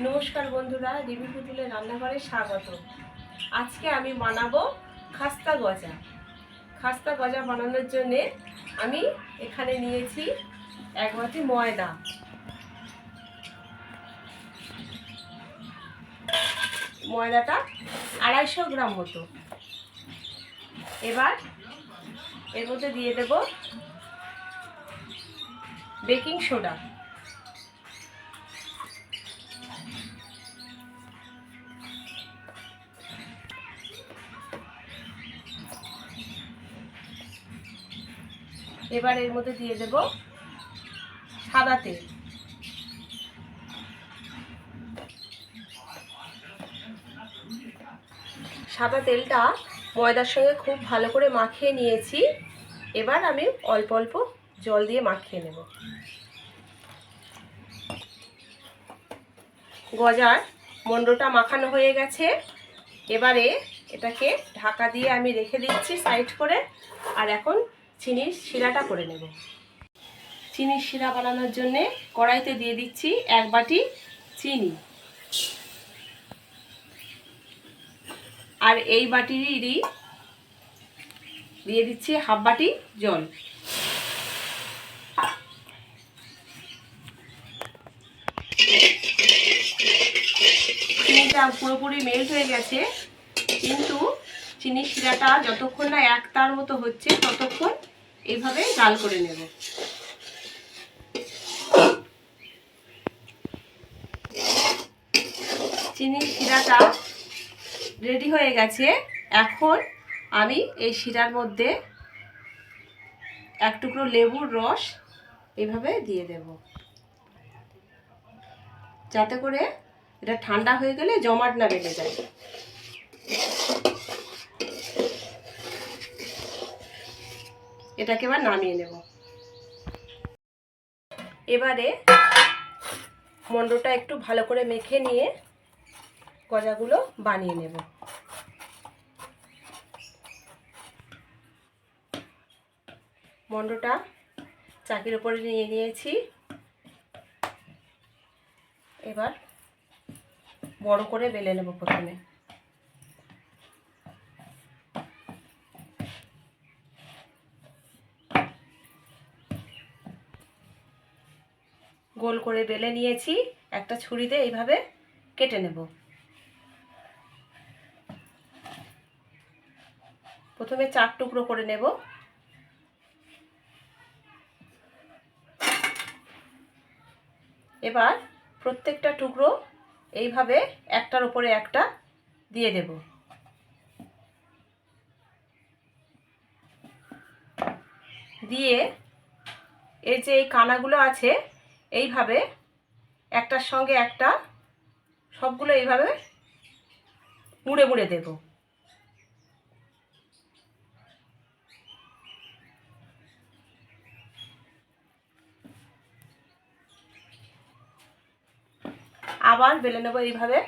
নমস্কার বন্ধুরা রিবি পুতুলের রান্নাঘরে স্বাগত। আজকে আমি বানাবো খাস্তা গজা। খাস্তা গজা বানানোর জন্যে আমি এখানে নিয়েছি এক বাটি ময়দা। ময়দাটা আড়াইশো গ্রাম মতো। এবার এর মধ্যে দিয়ে দেব বেকিং সোডা। এবার এর মধ্যে দিয়ে দেব সাদা তেল। সাদা তেলটা ময়দার সঙ্গে খুব ভালো করে মাখিয়ে নিয়েছি। এবার আমি অল্প অল্প জল দিয়ে মাখিয়ে নেব। গজার মন্ডটা মাখানো হয়ে গেছে। এবারে এটাকে ঢাকা দিয়ে আমি রেখে দিচ্ছি সাইড করে। আর এখন চিনির শিরাটা করে নেব। চিনির শিরা বানানোর জন্যে কড়াইতে দিয়ে দিচ্ছি এক বাটি চিনি। আর এই বাটিরই দিয়ে দিচ্ছি হাফ বাটি জল। চিনিটা পুরোপুরি মেল্ট হয়ে গেছে, কিন্তু চিনির শিরাটা যতক্ষণ না এক তার মতো হচ্ছে ততক্ষণ এইভাবে জাল করে নেব। চিনির শিরাটা রেডি হয়ে গেছে। এখন আমি এই শিরার মধ্যে এক টুকরো লেবুর রস এভাবে দিয়ে দেব। যাতে করে এটা ঠান্ডা হয়ে গেলে জমাট না বেঁধে যায়। এটাকে এবার নামিয়ে নেব। এবারে মন্ডটা একটু ভালো করে মেখে নিয়ে গজাগুলো বানিয়ে নেব। মন্ডটা চাকির উপরে নিয়ে নিয়েছি। এবার বড় করে বেলে নেব প্রথমে। গোল করে বেলে নিয়েছি, একটা ছুরিতে এইভাবে কেটে নেব। প্রথমে চার টুকরো করে নেব। এবার প্রত্যেকটা টুকরো এইভাবে একটার উপরে একটা দিয়ে দেব। দিয়ে এই যে এই কানাগুলো আছে এইভাবে একটার সঙ্গে একটা সবগুলো এইভাবে মুড়ে মুড়ে দেব। আবার বেলে নেব এইভাবে।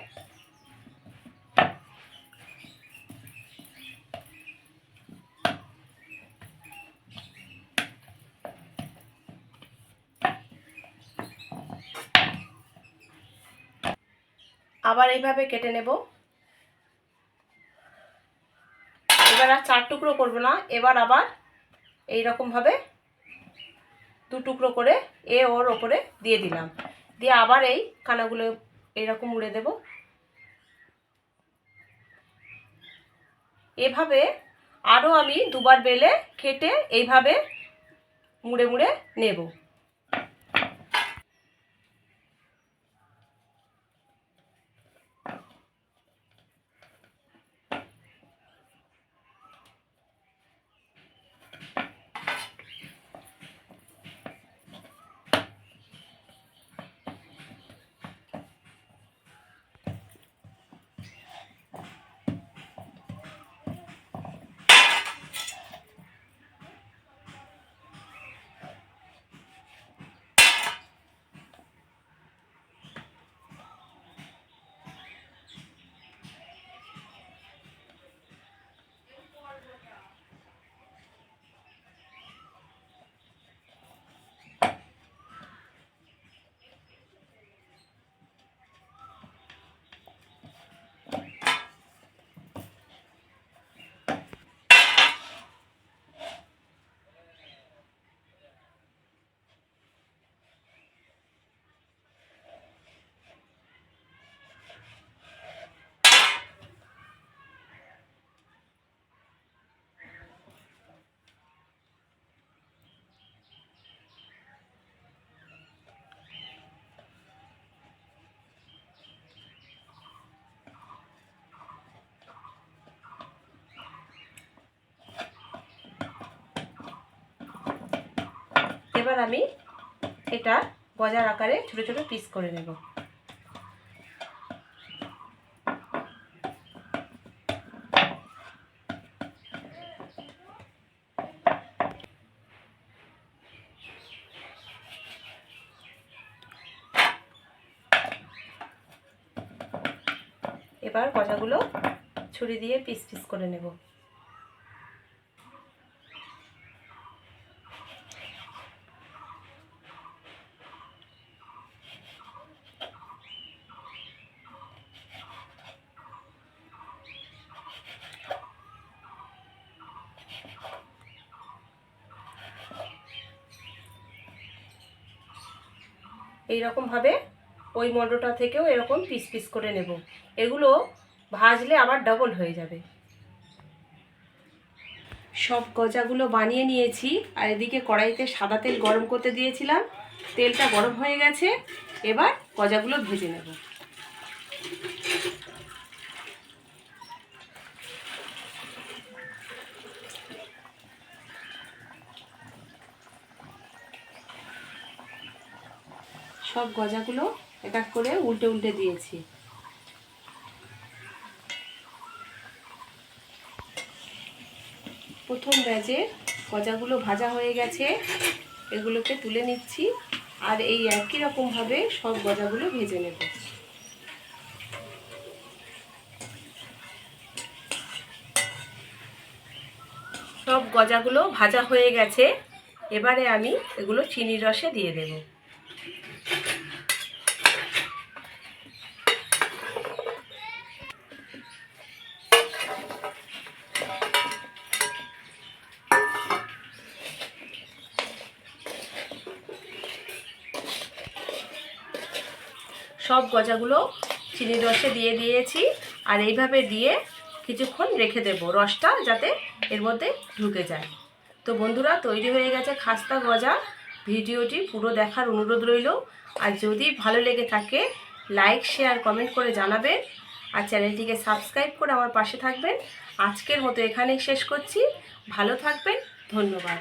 আবার এইভাবে কেটে নেব। এবার আর চার টুকরো করব না, এবার আবার এই রকমভাবে দু টুকরো করে এ, ওর ওপরে দিয়ে দিলাম। দিয়ে আবার এই কানাগুলো এইরকম উড়ে দেব। এভাবে আরও আমি দুবার বেলে কেটে এইভাবে মুড়ে মুড়ে নেব। এবার আমি এটা গজার আকারে ছোট ছোট পিস করে নেব। এবার গজাগুলো ছুরি দিয়ে পিস পিস করে নেব। এইরকমভাবে ওই মণ্ডটা থেকেও এরকম পিস পিস করে নেব। এগুলো ভাজলে আবার ডবল হয়ে যাবে। সব গজাগুলো বানিয়ে নিয়েছি আর এদিকে কড়াইতে সাদা তেল গরম করতে দিয়েছিলাম। তেলটা গরম হয়ে গেছে, এবার গজাগুলো ভেজে নেব। সব গজাগুলো এক এক করে উল্টে উল্টে দিয়েছি। প্রথম ব্যাজে গজাগুলো ভাজা হয়ে গেছে, এগুলোকে তুলে নিচ্ছি আর এই একই রকমভাবে সব গজাগুলো ভেজে নেব। সব গজাগুলো ভাজা হয়ে গেছে, এবারে আমি এগুলো চিনির রসে দিয়ে দেবো। সব গজাগুলো চিনির রসে দিয়ে দিয়েছি আর এইভাবে দিয়ে কিছুক্ষণ রেখে দেব। রসটা যাতে এর মধ্যে ঢুকে যায়। তো বন্ধুরা, তৈরি হয়ে গেছে খাস্তা গজা। ভিডিওটি পুরো দেখার অনুরোধ রইল। আর যদি ভালো লেগে থাকে লাইক শেয়ার কমেন্ট করে জানাবেন। আর চ্যানেলটিকে সাবস্ক্রাইব করে আমার পাশে থাকবেন। আজকের মতো এখানেই শেষ করছি। ভালো থাকবেন। ধন্যবাদ।